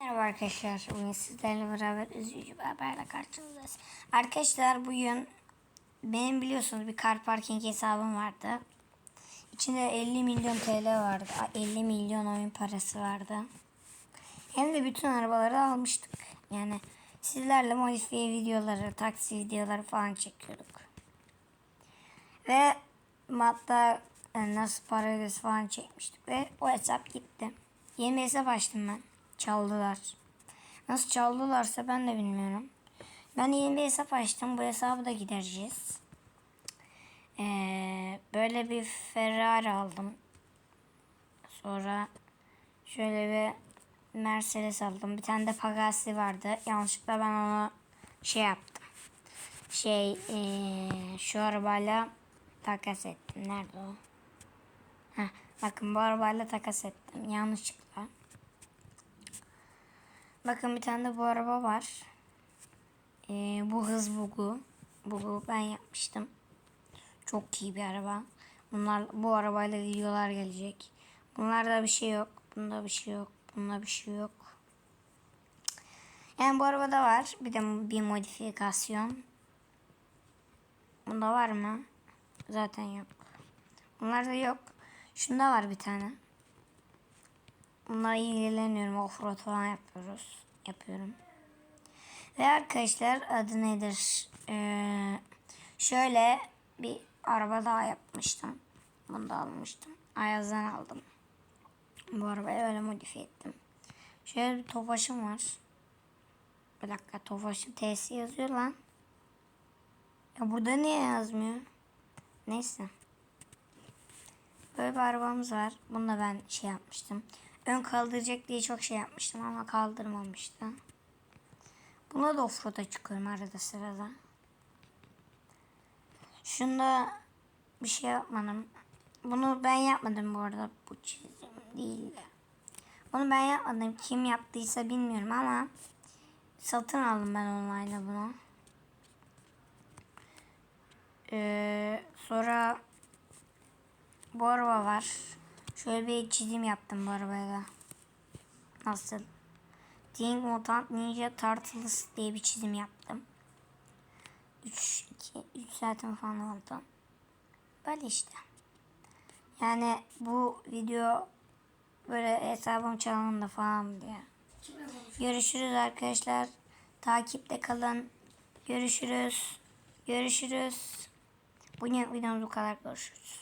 Merhaba arkadaşlar. Bugün sizlerle beraber üzücü bir haberle karşınızdayız. Arkadaşlar bugün benim biliyorsunuz bir car parking hesabım vardı. İçinde 50 milyon TL vardı. A, 50 milyon oyun parası vardı. Hem de bütün arabaları almıştık. Yani sizlerle modifiye videoları, taksi videoları falan çekiyorduk. Ve hatta e, nasıl para ödesi falan çekmiştik. Ve o hesap gitti. Yeni hesap açtım ben. Çaldılar. Nasıl çaldılarsa ben de bilmiyorum. Ben yeni bir hesap açtım. Bu hesabı da gidereceğiz. Ee, böyle bir Ferrari aldım. Sonra şöyle bir Mercedes aldım. Bir tane de Pagasi vardı. Yanlışlıkla ben onu şey yaptım. Şey ee, şu arabayla takas ettim. Nerede o? Heh, bakın bu arabayla takas ettim. Yanlışlıkla. Bakın bir tane de bu araba var. Ee, bu hız bugu. Bugu ben yapmıştım. Çok iyi bir araba. Bunlar bu arabayla videolar gelecek. Bunlarda bir şey yok. Bunda bir şey yok. Bunda bir şey yok. Yani bu arabada var. Bir de bir modifikasyon. Bunda var mı? Zaten yok. Bunlarda yok. Şunda var bir tane. Bunlarla ilgileniyorum. Offroad falan yapıyoruz. Yapıyorum. Ve arkadaşlar adı nedir? Ee, şöyle bir araba daha yapmıştım. Bunu da almıştım. Ayaz'dan aldım. Bu arabayı öyle modifiye ettim. Şöyle bir tofaşım var. Bir dakika tofaşım T'si yazıyor lan. Ya burada niye yazmıyor? Neyse. Böyle bir arabamız var. Bunu da ben şey yapmıştım. Ön kaldıracak diye çok şey yapmıştım ama kaldırmamıştı. Buna da offroad'a çıkıyorum arada sırada. Şunda bir şey yapmadım. Bunu ben yapmadım bu arada. Bu çizim değil de. Bunu ben yapmadım. Kim yaptıysa bilmiyorum ama satın aldım ben online'da bunu. Ee, sonra bu araba var. Şöyle bir çizim yaptım bu arabaya. Nasıl? Teen Mutant Ninja Turtles diye bir çizim yaptım. 3 2 3 saatim falan oldu. Böyle işte. Yani bu video böyle hesabım çalındı falan diye. Görüşürüz arkadaşlar. Takipte kalın. Görüşürüz. Görüşürüz. Bugün videomuz bu kadar. Görüşürüz.